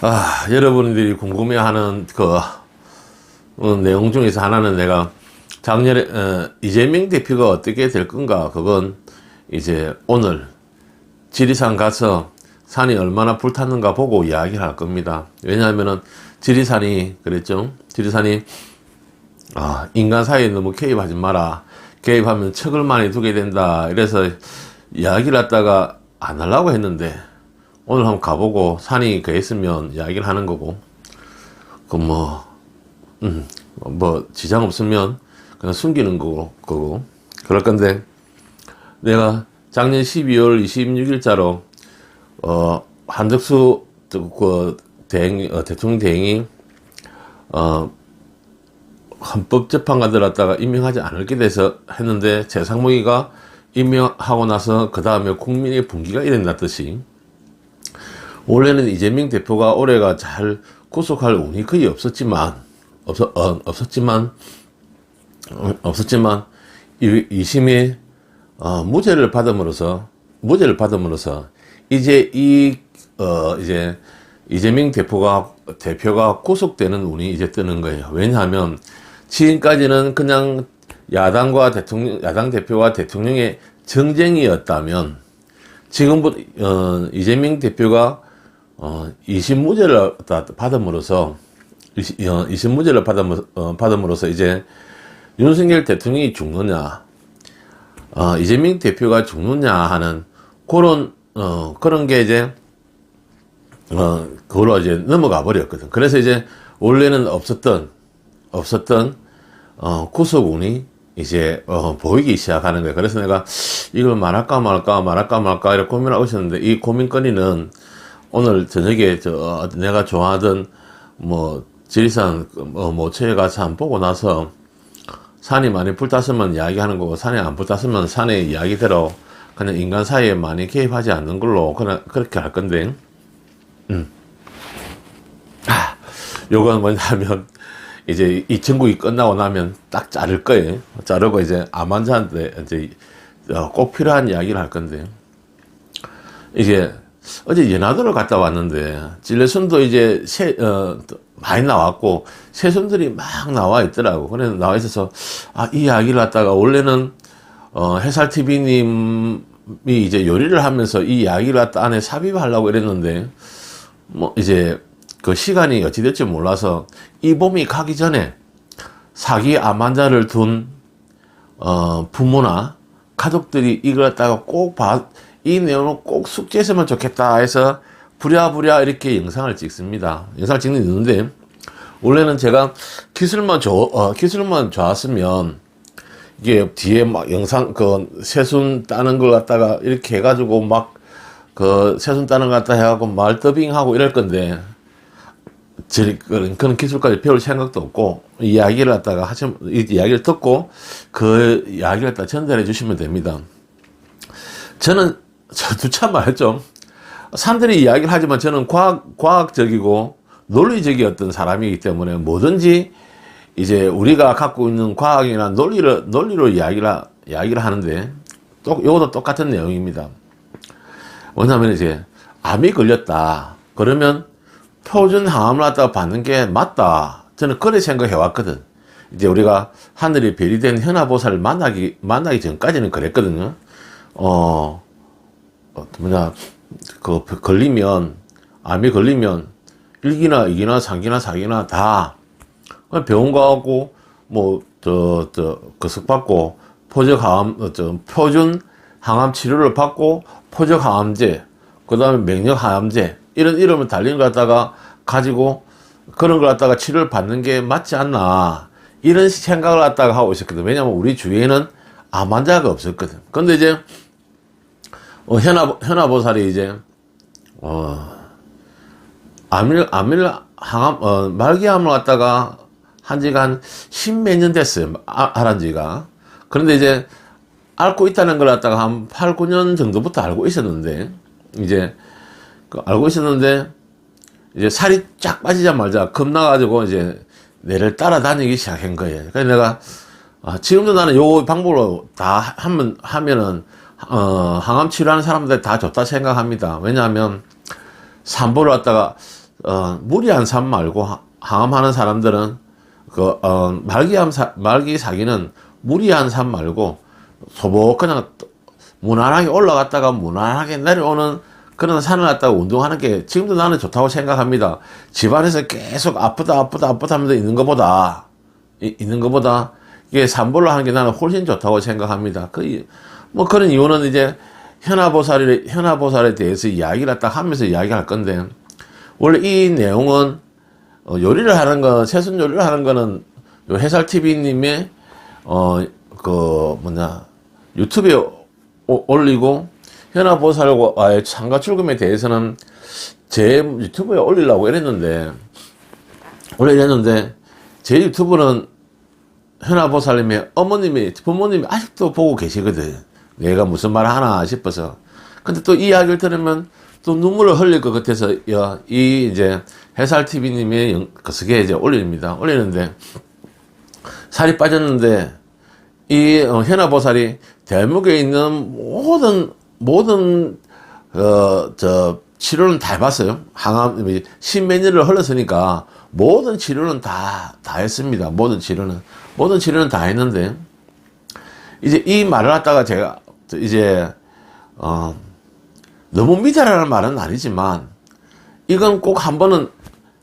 아, 여러분들이 궁금해하는 그 어, 내용 중에서 하나는 내가 작년에 어, 이재명 대표가 어떻게 될 건가 그건 이제 오늘 지리산 가서 산이 얼마나 불탔는가 보고 이야기를 할 겁니다. 왜냐하면은 지리산이 그랬죠. 지리산이 아, 인간 사이에 너무 개입하지 마라. 개입하면 척을 많이 두게 된다. 이래서 이야기를 했다가 안 하려고 했는데 오늘 한번 가보고 산이 그랬으면 이야기를 하는 거고. 그 뭐, 음, 뭐 지장 없으면 그냥 숨기는 거고, 거고. 그럴 건데 내가 작년 12월 26일자로 어 한덕수 그 대행 어, 대통령 대행이 어 헌법재판관 들었다가 임명하지 않을게 돼서 했는데 재상무기가 임명하고 나서 그 다음에 국민의 분기가 일어났듯이 원래는 이재명 대표가 올해가 잘 구속할 운이 거의 없었지만 없었 어, 없었지만 어, 없었지만 이, 이심이 어, 무죄를 받음으로써 무죄를 받음으로써 이제 이 어, 이제 이재명 대표가 대표가 구속되는 운이 이제 뜨는 거예요. 왜냐하면 지금까지는 그냥 야당과 대통령 야당 대표와 대통령의 정쟁이었다면 지금부터 어, 이재명 대표가 어, 이심무죄를 받음으로써 이시- 어, 어, 받음으로써 이제 윤석열 대통령이 죽느냐 어, 이재명 대표가 죽느냐 하는 그런 어, 그런 게 이제 어, 그걸로 이제 넘어가 버렸거든. 그래서 이제 원래는 없었던 없었던 어, 구속운이 이제 어, 보이기 시작하는 거예요. 그래서 내가 이걸 말할까 말까 말할까 말까 이렇게 고민하고 있었는데 이 고민거리는 오늘 저녁에 저 어, 내가 좋아하던 뭐 지리산 뭐 모처에 가서 한번 보고 나서 산이 많이 불탔으면 이야기하는 거고 산이 안 불탔으면 산의 이야기대로 그냥 인간 사이에 많이 개입하지 않는 걸로 그냥 그렇게 할 건데 음. 아, 요건 뭐냐면 이제 이 전국이 끝나고 나면 딱 자를 거예요. 자르고 이제 암 환자한테 이제 어, 꼭 필요한 이야기를 할 건데 이게 어제 연화도를 갔다 왔는데 진례순도 이제 새, 어, 많이 나왔고 새순들이 막 나와 있더라고. 그래서 나와 있어서 아, 이 이야기를 하다가 원래는 어, 해살 TV님이 이제 요리를 하면서 이 이야기를 갖다 안에 삽입하려고 이랬는데 뭐 이제 그 시간이 어찌 될지 몰라서 이 봄이 가기 전에 사기 암 환자를 둔 어, 부모나 가족들이 이걸 갖다가 꼭 봐, 이 내용을 꼭 숙지했으면 좋겠다 해서 부랴부랴 이렇게 영상을 찍습니다. 영상을 찍는 있는데 원래는 제가 기술만 좋, 어, 기술만 좋았으면 이게 뒤에 막 영상 그 새순 따는 걸 갖다가 이렇게 해가지고 막그 새순 따는 걸 갖다 해갖고 말 더빙하고 이럴 건데 저 그런, 기술까지 배울 생각도 없고 이야기를 갖다가 하시면 이 이야기를 듣고 그 이야기를 갖다 전달해 주시면 됩니다. 저는 저도 참 말했죠. 사람들이 이야기를 하지만 저는 과학 과학적이고 논리적이었던 사람이기 때문에 뭐든지 이제 우리가 갖고 있는 과학이나 논리를 논리로 이야기를 이야기를 하는데 또 이것도 똑같은 내용입니다. 뭐냐면 이제 암이 걸렸다. 그러면 표준 항암을 갖다가 받는 게 맞다. 저는 그렇게 생각해 왔거든. 이제 우리가 하늘이 별이 된 현아보살을 만나기 만나기 전까지는 그랬거든요. 어, 어 뭐냐 그 걸리면 암이 걸리면 일기나 이기나 삼기나 사기나 다 그냥 병원 가고 뭐 저 저 그석 받고 포적 항암 어, 저 표준 항암 치료를 받고 포적 항암제 그 다음에 명령 항암제 이런 이름을 달린 걸 갖다가 가지고 그런 걸 갖다가 치료를 받는 게 맞지 않나 이런 생각을 갖다가 하고 있었거든. 왜냐면 우리 주위에는 암 환자가 없었거든. 근데 이제 어, 현아 현아보살이 이제 어 암일 암일 항암 어 말기암을 갖다가 한 지가 한 십몇 년 됐어요. 아, 알은 지가. 그런데 이제 앓고 있다는 걸 갖다가 한 8, 9년 정도부터 알고 있었는데 이제 그 알고 있었는데 이제 살이 쫙 빠지자마자 겁나가지고 이제 내를 따라다니기 시작한 거예요. 그래서 내가 아, 지금도 나는 요 방법으로 다 하면 하면은 어, 항암 치료하는 사람들 다 좋다 생각합니다. 왜냐하면 산보를 갖다가 어, 무리한 삶 말고 하- 항암하는 사람들은 그 어, 말기암 사, 말기 사기는 무리한 삶 말고 소복 그냥 무난하게 올라갔다가 무난하게 내려오는 그런 산을 갔다가 운동하는 게 지금도 나는 좋다고 생각합니다. 집안에서 계속 아프다 아프다 아프다 하면서 있는 것보다 이- 있는 것보다 이게 산보를 하는 게 나는 훨씬 좋다고 생각합니다. 그, 뭐 그런 이유는 이제 현아보살에, 현아보살에 대해서 이야기를 딱 하면서 이야기할 건데, 원래 이 내용은 어, 요리를 하는 거, 새순 요리를 하는 거는 요 해살TV님의, 어, 그, 뭐냐, 유튜브에 오- 올리고, 현아보살과의 참가 출금에 대해서는 제 유튜브에 올리려고 이랬는데, 원래 이랬는데, 제 유튜브는 현아보살님의 어머님이, 부모님이 아직도 보고 계시거든. 내가 무슨 말 하나 싶어서. 근데 또 이 이야기를 들으면 또 눈물을 흘릴 것 같아서, 야, 이 이제 해살TV님의 영, 그 그게 이제 올립니다. 올리는데, 살이 빠졌는데, 이 어, 현아보살이 대목에 있는 모든, 모든, 어, 저, 치료는 다 해봤어요. 항암, 십몇 년을 흘렀으니까 모든 치료는 다, 다 했습니다. 모든 치료는. 모든 치료는 다 했는데, 이제 이 말을 갖다가 제가 이제, 어, 너무 믿으라는 말은 아니지만, 이건 꼭 한 번은,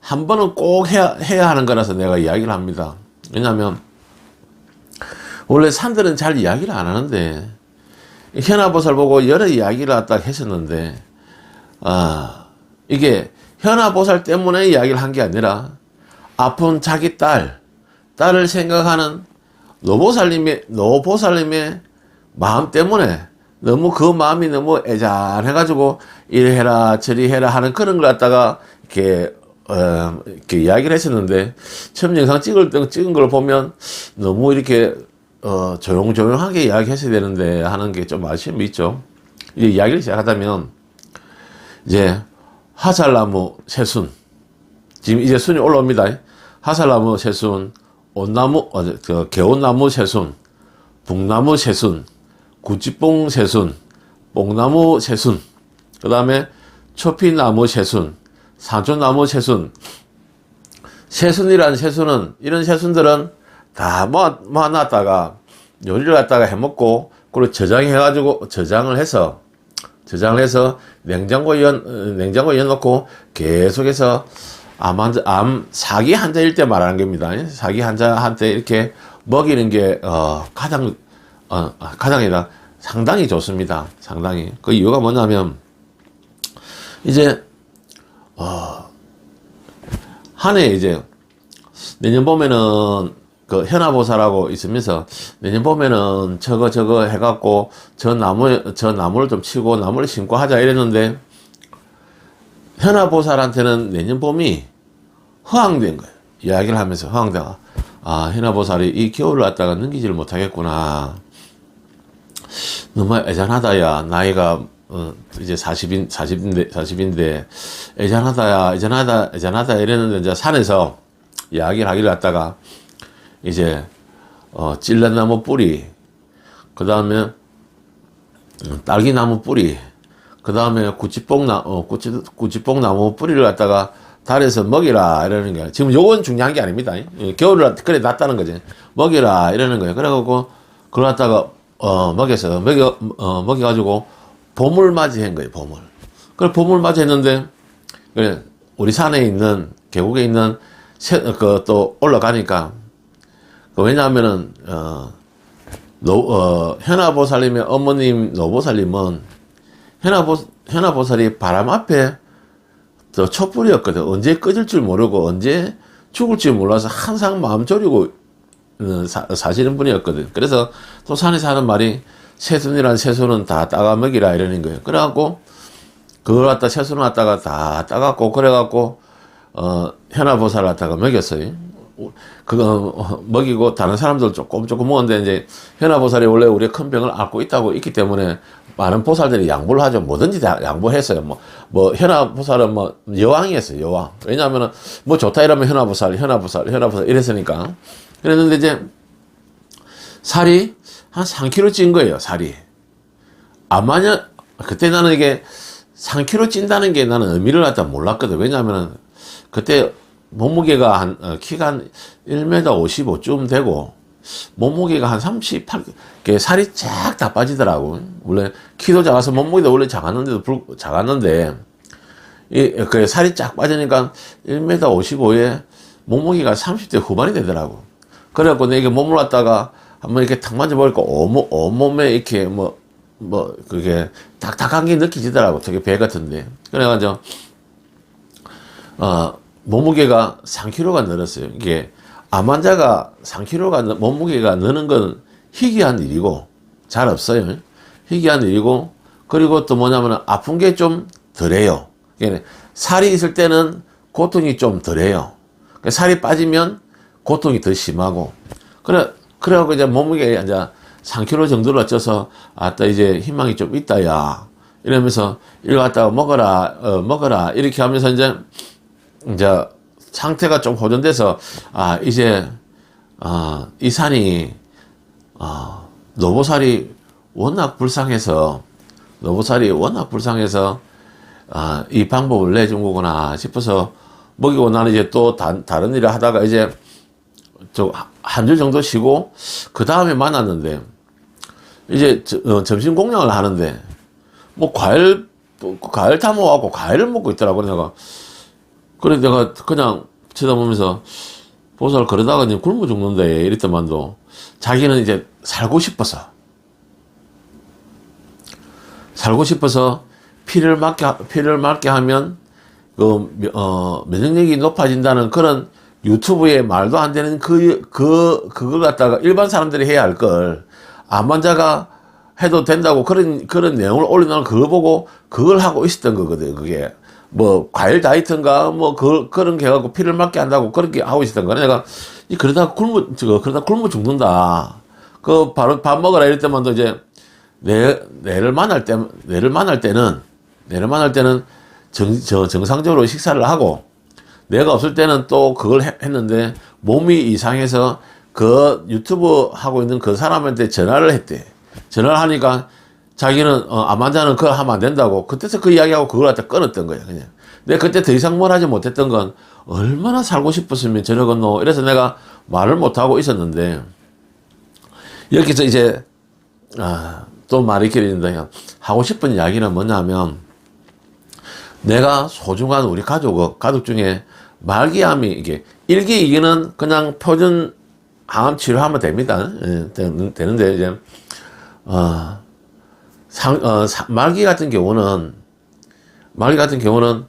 한 번은 꼭 해야, 해야 하는 거라서 내가 이야기를 합니다. 왜냐면, 원래 산들은 잘 이야기를 안 하는데, 현아보살 보고 여러 이야기를 갖다 했었는데, 아, 이게 현아보살 때문에 이야기를 한 게 아니라 아픈 자기 딸, 딸을 생각하는 노보살님의, 노보살님의 마음 때문에 너무 그 마음이 너무 애잔해가지고 이래 해라 저리 해라 하는 그런 걸 갖다가 이렇게 어, 이렇게 이야기를 했었는데 처음 영상 찍을 때 찍은 걸 보면 너무 이렇게 어, 조용조용하게 이야기했어야 되는데 하는 게 좀 아쉬움이 있죠. 이 이야기를 시작하자면 이제 화살나무 새순 지금 이제 순이 올라옵니다. 화살나무 새순, 온나무, 어, 그 개온나무 새순, 북나무 새순, 구찌뽕 새순, 뽕나무 새순, 그 다음에 초피나무 새순, 산초나무 새순. 새순이라는 새순은 이런 새순들은 다 모아, 모아놨다가 요리를 갖다가 해먹고 그리고 저장해가지고 저장을 해서 저장을 해서 냉장고에 연, 어, 냉장고에 넣어놓고 계속해서 암, 환자, 암 사기 환자일 때 말하는 겁니다. 사기 환자한테 이렇게 먹이는 게 어, 가장 어, 아, 가장이다 상당히 좋습니다. 상당히 그 이유가 뭐냐면 이제 어, 한 해 이제 내년 봄에는 그 현아보살하고 있으면서 내년 봄에는 저거 저거 해갖고 저 나무 저 나무를 좀 치고 나무를 심고 하자 이랬는데 현아보살한테는 내년 봄이 허황된 거예요. 이야기를 하면서 허황되가 아 현아보살이 이 겨울을 갖다가 넘기지를 못하겠구나. 너무 애잔하다야 나이가 어, 이제 40인 40인데 40인데 애잔하다야 애잔하다 애잔하다 이랬는데 이제 산에서 이야기를 하기를 갖다가 이제 어, 찔레나무 뿌리, 그 다음에 딸기나무 뿌리, 그 다음에 구찌뽕 나 어, 구찌 구찌뽕 나무 뿌리를 갖다가 달에서 먹이라 이러는 거야. 지금 요건 중요한 게 아닙니다. 예, 겨울을 그래 놨다는 거지. 먹이라 이러는 거예요. 그래갖고 그걸 갖다가 어 먹여서 먹여 어 먹여가지고 봄을 맞이한 거예요. 봄을. 그래 봄을 맞이했는데 그래 우리 산에 있는 계곡에 있는 그또 올라가니까 그 왜냐하면은 어, 노, 어, 현아보살님의 어머님 노보살님은 현아보 현아보살이 바람 앞에 저 촛불이었거든. 언제 꺼질 줄 모르고 언제 죽을 줄 몰라서 항상 마음 졸이고 어, 사, 사시는 분이었거든. 그래서 또 산에서 하는 말이 새순이란 새순은 다 따가 먹이라 이러는 거예요. 그래갖고 그걸 갖다 새순을 갖다가 다 따갖고 그래갖고 어, 현아보살 갖다가 먹였어요. 그거 어, 먹이고 다른 사람들 조금 조금 먹었는데 이제 현아보살이 원래 우리의 큰 병을 앓고 있다고 있기 때문에 많은 보살들이 양보를 하죠. 뭐든지 다 양보했어요. 뭐, 뭐, 현아보살은 뭐, 여왕이었어요. 여왕. 왜냐하면은, 뭐 좋다 이러면 현아보살, 현아보살, 현아보살 이랬으니까. 그랬는데 이제, 살이 한 3kg 찐 거예요, 살이. 아마냐, 그때 나는 이게 3kg 찐다는 게 나는 의미를 갖다 몰랐거든. 왜냐하면은, 그때 몸무게가 한, 어, 키가 한 1m 55쯤 되고, 몸무게가 한 38, 개 살이 쫙 다 빠지더라고. 원래 키도 작아서 몸무게도 원래 작았는데도 불, 작았는데, 이, 그 살이 쫙 빠지니까 1m 55에 몸무게가 30대 후반이 되더라고. 그래갖고 내가 몸을 갖다가 한번 이렇게 탁 만져보니까 온몸, 온몸에 이렇게 뭐, 뭐, 그게 딱딱한 게 느껴지더라고. 되게 배 같은데. 그래가지고, 어, 몸무게가 3kg가 늘었어요. 이게 암 환자가 3kg가 는- 몸무게가 느는 건 희귀한 일이고 잘 없어요. 희귀한 일이고 그리고 또 뭐냐면 아픈 게 좀 덜해요. 살이 있을 때는 고통이 좀 덜해요. 그러니까 살이 빠지면 고통이 더 심하고. 그래 그래갖고 이제 몸무게 이제 3kg 정도로 쪄서 아따 이제 희망이 좀 있다야. 이러면서 이거 갖다가 먹어라 어, 먹어라. 이렇게 하면서 이제 이제 상태가 좀 호전돼서 아 이제 아, 이 산이 아, 노보살이 워낙 불쌍해서 노보살이 워낙 불쌍해서 아, 이 방법을 내준 거구나 싶어서 먹이고 나는 이제 또 다, 다른 일을 하다가 이제 한 주 정도 쉬고 그 다음에 만났는데 이제 저- 어, 점심 공양을 하는데 뭐 과일 또 과일 타 먹어갖고 과일을 먹고 있더라고 내가. 그래 내가 그냥 쳐다보면서 보살 그러다가 이제 굶어 죽는데 이랬더만도 자기는 이제 살고 싶어서 살고 싶어서 피를 하- 피를 맞게 하면 그 어, 면역력이 높아진다는 그런 유튜브에 말도 안 되는 그, 그, 그걸 갖다가 일반 사람들이 해야 할 걸, 암 환자가 해도 된다고 그런, 그런 내용을 올려놓은 그걸 보고 그걸 하고 있었던 거거든, 그게. 뭐, 과일 다이어트인가, 뭐, 그, 그런 게 해갖고 피를 맞게 한다고 그렇게 하고 있었던 거야. 내가, 이, 그러다 굶어, 저거, 그러다 굶어 죽는다. 그, 바로 밥 먹어라 이럴 때만 도 이제, 내, 내를 만날 때, 내를 만날 때는, 내를 만날 때는 정, 저, 정상적으로 식사를 하고, 내가 없을 때는 또 그걸 해- 했는데 몸이 이상해서 그 유튜브 하고 있는 그 사람한테 전화를 했대. 전화를 하니까 자기는 어, 암 환자는 그걸 하면 안 된다고 그때서 그 이야기하고 그걸 갖다 끊었던 거야 그냥. 내가 그때 더 이상 뭘 하지 못했던 건 얼마나 살고 싶었으면 저러겠노. 이래서 내가 말을 못 하고 있었는데 여기서 이제 아, 또 말이 길어진다. 하고 싶은 이야기는 뭐냐면 내가 소중한 우리 가족, 가족 중에 말기암이 이게 일기 이기는 그냥 표준 항암 치료하면 됩니다. 예, 되- 되는데 이제 어, 상, 어, 사- 말기 같은 경우는 말기 같은 경우는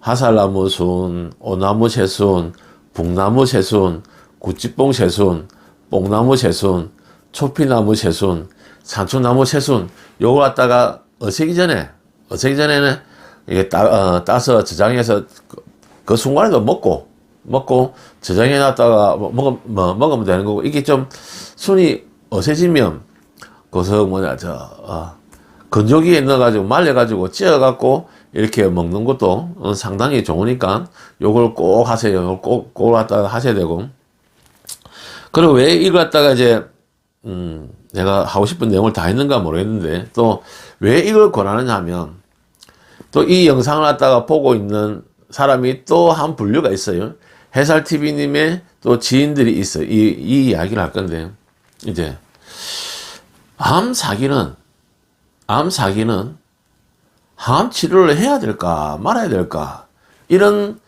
화살나무 순, 오나무 새순, 북나무 새순, 구찌뽕 새순, 뽕나무 새순, 초피나무 새순, 산초나무 새순 요걸 갖다가 어세기 전에 어세기 전에는 이게 따, 어, 따서 저장해서 그, 그 순간에도 먹고 먹고 저장해 놨다가 뭐, 먹, 뭐, 먹으면 되는 거고 이게 좀 순이 어세지면 거기서 뭐냐 저 어, 건조기에 넣어가지고 말려가지고 찌어갖고 이렇게 먹는 것도 어, 상당히 좋으니까 요걸 꼭 하세요. 꼭, 꼭 갖다가 하셔야 되고. 그리고 왜 이걸 갖다가 이제, 음, 내가 하고 싶은 내용을 다 했는가 모르겠는데, 또 왜 이걸 권하느냐 하면, 또 이 영상을 갖다가 보고 있는 사람이 또 한 분류가 있어요. 해살TV님의 또 지인들이 있어요. 이, 이 이야기를 할 건데, 이제, 암 사기는, 암 사기는 항암 치료를 해야 될까 말아야 될까 이런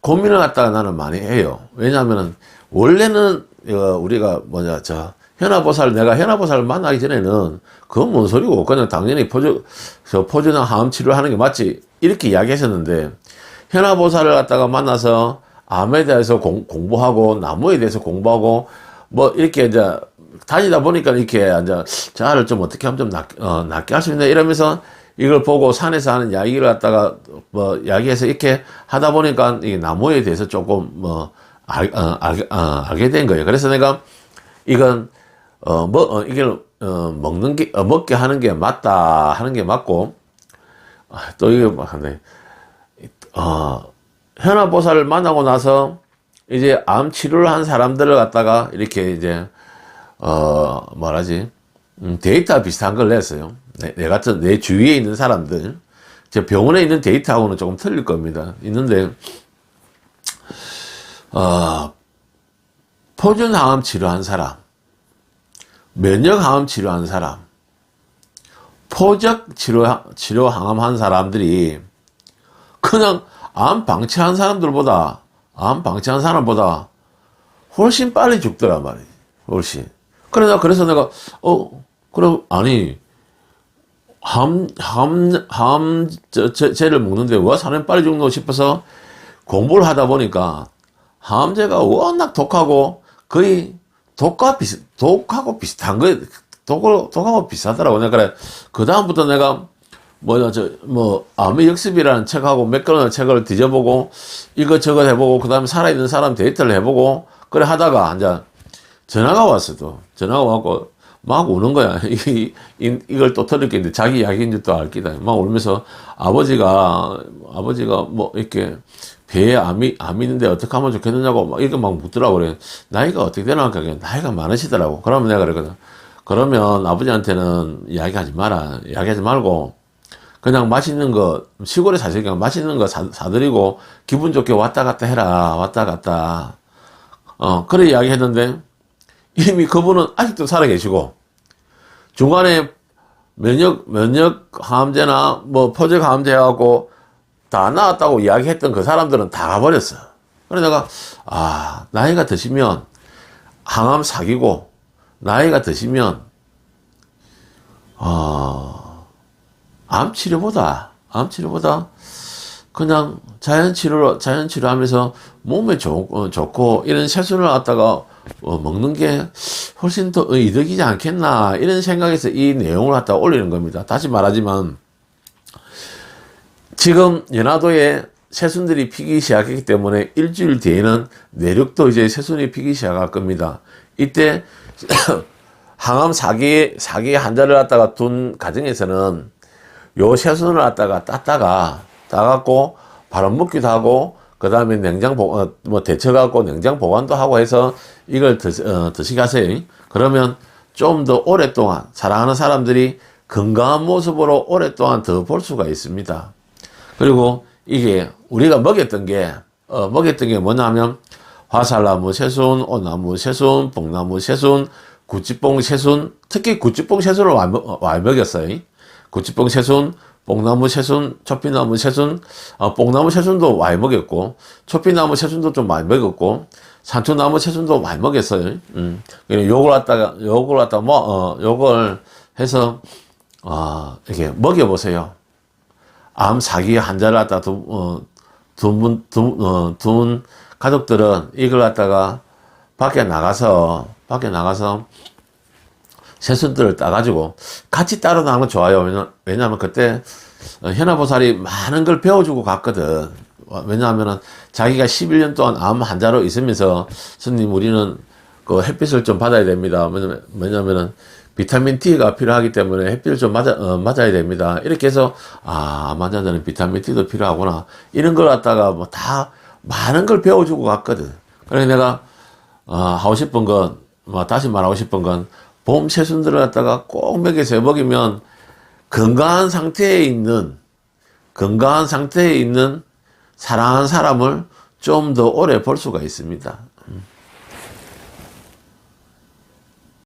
고민을 갖다가 나는 많이 해요. 왜냐하면은 원래는 어, 우리가 뭐냐 저 현아보살 내가 현아보살 만나기 전에는 그건 뭔 소리고 그냥 당연히 포주 저 포주나 항암 치료를 하는 게 맞지 이렇게 이야기했었는데 현아보살을 갖다가 만나서 암에 대해서 공, 공부하고 나무에 대해서 공부하고 뭐 이렇게 이제 다니다 보니까 이렇게 이제 자아를 좀 어떻게 하면 좀 낫, 어, 낫게 할 수 있나 이러면서 이걸 보고 산에서 하는 이야기를 갖다가 뭐 이야기해서 이렇게 하다 보니까 이 나무에 대해서 조금 뭐 알, 어, 알, 어, 알게 된 거예요. 그래서 내가 이건 어, 뭐, 어, 이걸 어, 먹는 게 어, 먹게 하는 게 맞다 하는 게 맞고 아, 또 이게 뭐 하네. 어, 현아보살을 만나고 나서 이제 암 치료를 한 사람들을 갖다가 이렇게 이제 어 뭐라지 음, 데이터 비슷한 걸 냈어요. 내, 내 같은 내 주위에 있는 사람들, 제 병원에 있는 데이터하고는 조금 틀릴 겁니다. 있는데 어, 포준항암 치료한 사람, 면역항암 치료한 사람, 포적 치료, 치료 항암 한 사람들이 그냥 암 방치한 사람들보다, 암 방치한 사람보다 훨씬 빨리 죽더란 말이에요. 훨씬. 그래서, 그래서 내가, 어, 그래, 아니, 함, 함, 함, 저, 저, 쟤를 먹는데 왜 사람이 빨리 죽노 싶어서 공부를 하다 보니까 함제가 워낙 독하고 거의 독과 비슷, 독하고 비슷한 거, 독을, 독하고 비슷하더라고. 내가 그래. 그 다음부터 내가 뭐냐, 저, 뭐, 암의 역습이라는 책하고 몇 권의 책을 뒤져보고 이것저것 해보고 그 다음에 살아있는 사람 데이터를 해보고 그래 하다가 이제 전화가 왔어 또. 전화가 왔고 막 우는 거야. 이걸 또 들을 게 있는데 자기 이야기인 줄도 알기다. 막 울면서 아버지가, 아버지가 뭐 이렇게 배에 암이, 암이 있는데 어떻게 하면 좋겠느냐고 막 이렇게 막 묻더라고. 그래. 나이가 어떻게 되나? 그게 나이가 많으시더라고. 그러면 내가 그랬거든. 그러면 아버지한테는 이야기하지 마라. 이야기하지 말고 그냥 맛있는 거, 시골에 사시니까 맛있는 거 사, 사드리고 기분 좋게 왔다 갔다 해라. 왔다 갔다. 어, 그래 이야기 했는데 이미 그분은 아직도 살아 계시고 중간에 면역 면역 항암제나 뭐 포적 항암제 해갖고 다 나았다고 이야기했던 그 사람들은 다 가버렸어. 그래 내가 아 나이가 드시면 항암 사기고 나이가 드시면 아 암 치료보다 암 치료보다 그냥 자연 치료로 자연 치료하면서 몸에 좋, 어, 좋고 이런 세수를 갖다가 어, 먹는 게 훨씬 더 이득이지 않겠나 이런 생각에서 이 내용을 갖다 올리는 겁니다. 다시 말하지만 지금 연화도에 새순들이 피기 시작했기 때문에 일주일 뒤에는 내륙도 이제 새순이 피기 시작할 겁니다. 이때 항암 사기 사기 환자를 갖다가 둔 가정에서는 요 새순을 갖다가 땄다가 따갖고 바람 먹기도 하고 그 다음에 냉장 보, 어, 뭐 데쳐갖고 냉장 보관도 하고 해서 이걸 드, 어, 드시게 하세요. 그러면 좀 더 오랫동안 사랑하는 사람들이 건강한 모습으로 오랫동안 더 볼 수가 있습니다. 그리고 이게 우리가 먹였던 게, 어, 먹였던 게 뭐냐면 화살나무 새순, 오나무 새순, 뽕나무 새순, 구찌뽕 새순, 특히 구찌뽕 새순을 많이 먹였어요. 구찌뽕 새순, 뽕나무 새순, 초피나무 새순, 어, 뽕나무 새순도 많이 먹였고, 초피나무 새순도 좀 많이 먹였고, 산초나무 새순도 많이 먹였어요. 음. 요걸 갖다가, 요걸 갖다가 뭐, 어, 요걸 해서, 어, 이렇게 먹여보세요. 암 사기 환자를 갖다 두, 어, 두 분, 두, 어, 둔 가족들은 이걸 갖다가 밖에 나가서, 밖에 나가서 새순들을 따가지고 같이 따로 건 좋아요. 왜냐, 왜냐하면 그때 어, 현아보살이 많은 걸 배워주고 갔거든. 어, 왜냐하면은 자기가 11년 동안 암 환자로 있으면서 스님 우리는 그 햇빛을 좀 받아야 됩니다. 왜냐면, 왜냐면은 비타민 D가 필요하기 때문에 햇빛을 좀 맞아, 어, 맞아야 됩니다. 이렇게 해서, 아, 암 환자들은 비타민 D도 필요하구나. 이런 걸 갖다가 뭐 다 많은 걸 배워주고 갔거든. 그래서 내가, 어, 하고 싶은 건, 뭐 다시 말하고 싶은 건, 봄 새순들을 갖다가 꼭 먹여서 먹이면 건강한 상태에 있는, 건강한 상태에 있는 사랑하는 사람을 좀 더 오래 볼 수가 있습니다.